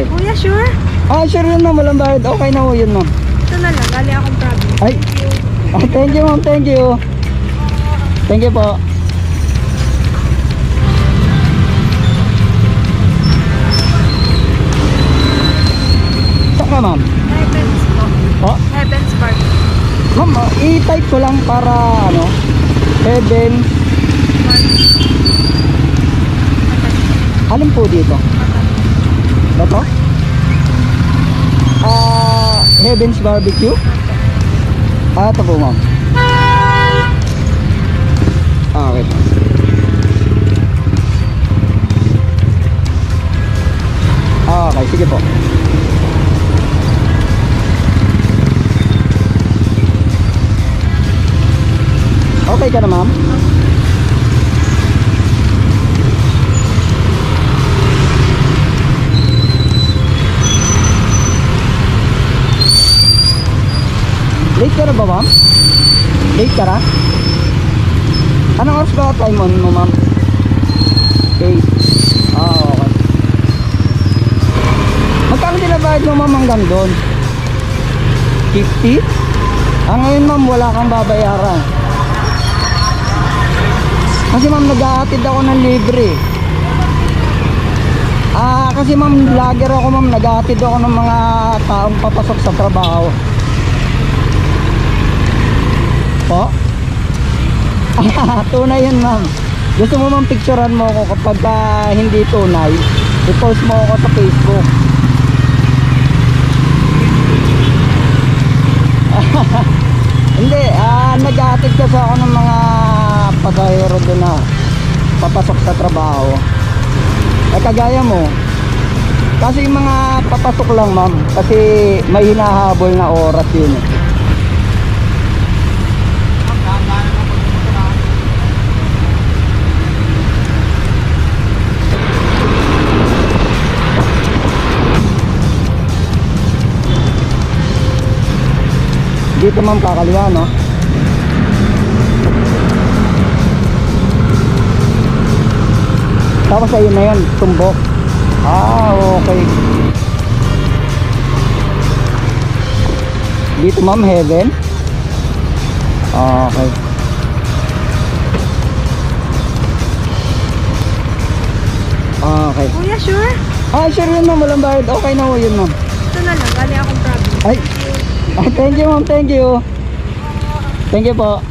Okay. Kuya, sure? Ah, sure yun ma'am, walang bayad. Okay na ho yun ma'am. Ito na lang, galing akong province. Ay, ah, thank you ma'am, thank you. Thank you po. Saan ka ma'am? Heavens po. Po? Heavens Park. Ma'am, ah, i-type ko lang para ano, heaven. Alin po dito? Ito? Ah, Heaven's Barbecue? Ah, ito po ma'am. Ah, okay. Ah, okay, sige po. Okay ka na ma'am? Late ka na ba ma'am? Late ka na? Anong oras ba time on mo ma'am? 8 Ah okay Magkano binabayad mo ma'am hanggang doon? 50? Ah ngayon ma'am wala kang babayaran Kasi ma'am nag-aatid ako ng libre Ah kasi ma'am vlogger ako ma'am nag-aatid ako ng mga taong papasok sa trabaho tunay yun ma'am. Gusto mo ma'am picturean mo ako kapag ah, hindi tunay, i-post mo ako sa Facebook. hindi, ah, nag-aatid kasi ako ng mga pasahero doon na papasok sa trabaho. Eh kagaya mo, kasi yung mga papasok lang ma'am, kasi may hinahabol na oras yun eh. Dito ma'am kakaliwa no? Tapos ayun na yun, tumbok. Ah, okay. Dito ma'am, heaven. Ah, Okay. Ah, Okay. Kuya, sure? Ah, sure yun ma'am, walang bayad. Okay na ho yun ma'am. Ito na lang, galing akong province. Ay, thank you ma'am, thank you. Thank you po.